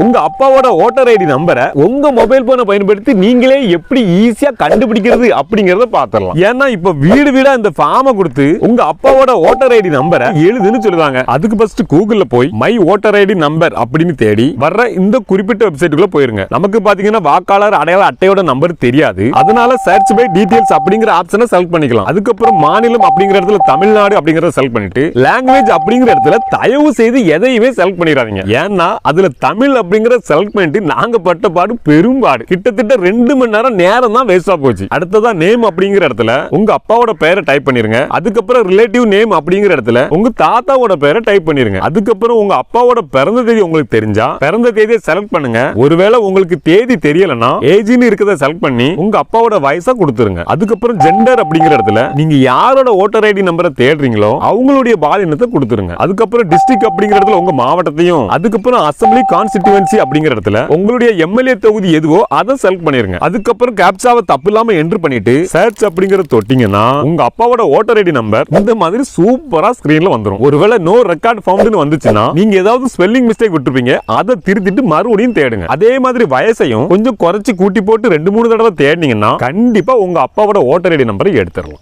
Ooh. உங்க அப்பாவோட voter ID நம்பரை உங்க மொபைல் போனை பயன்படுத்தி நீங்களே எப்படி ஈஸியா கண்டுபிடிக்கிறது அப்படிங்கறத பாத்திரலாம் ஏன்னா இப்ப வீடு வீடா இந்த ஃபார்மை கொடுத்து உங்க அப்பாவோட ஓட்டர் ஐடி நம்பரை எழுதுன்னு சொல்லுவாங்க. அதுக்கு ஃபர்ஸ்ட் கூகுள்ல போய் மை ஓட்டர் ஐடி நம்பர் அப்படின்னு தேடி வர்ற இந்த குறிப்பிட்ட வெப்சைட்டுக்குள்ள போயிருங்க. நமக்கு பாத்தீங்கன்னா வாக்காளர் அடையாள அட்டையோட நம்பர் தெரியாது. அதனால சர்ச் பை டீடைல்ஸ் அப்படிங்கிற ஆப்ஷனை செலக்ட் பண்ணிக்கலாம். அதுக்கப்புறம் மாநிலம் அப்படிங்கிற இடத்துல தமிழ்நாடு அப்படிங்கறத செலக்ட் பண்ணிட்டு லாங்குவேஜ் அப்படிங்கிற இடத்துல தயவு செய்து எதையுமே செலக்ட் பண்ணிடாதீங்க. ஏன்னா அதுல தமிழ் அப்படிங்கிற செலக்ட் பண்ணிட்டு நாங்க பட்ட பாடு பெரும்பாடு கிட்டத்தட்ட ரெண்டு மணி நேரம் நேரம் தான் வேஸ்டாக போச்சு. அடுத்ததா நேம் அப்படிங்கிற இடத்துல உங்க அப்பாவோட பெயரை டைப் பண்ணிருங்க. அதுக்கப்புறம் ரிலேட்டிவ் நேம் அப்படிங்கிற இடத்துல உங்க தாத்தாவோட பேரை டைப் பண்ணிருங்க. அதுக்கப்புறம் உங்க அப்பாவோட பிறந்த தேதி உங்களுக்கு தெரிஞ்சா பிறந்த தேதியை செலக்ட் பண்ணுங்க. ஒருவேளை உங்களுக்கு தேதி தெரியலன்னா ஏஜ்னு இருக்கிறத செலக்ட் பண்ணி உங்க அப்பாவோட வயசா கொடுத்துருங்க. அதுக்கப்புறம் ஜெண்டர் அப்படிங்கிற இடத்துல நீங்க யாரோட ஓட்டர் ஐடி நம்பரை தேடுறீங்களோ அவங்களுடைய பாலினத்தை கொடுத்துருங்க. அதுக்கப்புறம் டிஸ்ட்ரிக்ட் அப்படிங்கிற இடத்துல உங்க மாவட்டத்தையும் அதுக்கப்புறம் அசம்பிளி கான்ஸ்டிடியூவன்சி அப்படிங்கிற இடத்துல உங்களுடைய எம்எல்ஏ தொகுதி எதுவோ அதை செலக்ட் பண்ணிருங்க. அதுக்கப்புறம் கேப்சாவை தப்பு இல்லாம என்டர் பண்ணிட்டு சர்ச் அப்படிங்கிற தொட்டிங்கன்னா உங்க அப்பாவோட ஓட்டர் ஐடி நம்பர் இந்த மாதிரி சூப்பரா ஸ்கிரீன்ல வந்துடும் ஒருவேளை நோ ரெக்கார்ட் ஃபவுண்ட்னு வந்துச்சுன்னா நீங்க ஏதாவது ஸ்பெல்லிங் மிஸ்டேக் விட்டுருப்பீங்க அதை திருத்திட்டு மறுபடியும் தேடுங்க. அதே மாதிரி வயசையும் கொஞ்சம் குறைச்சு கூட்டி போட்டு ரெண்டு மூணு தடவை தேடினீங்கன்னா கண்டிப்பா உங்க அப்பாவோட ஓட்டர் ஐடி நம்பரை எடுத்துடலாம்.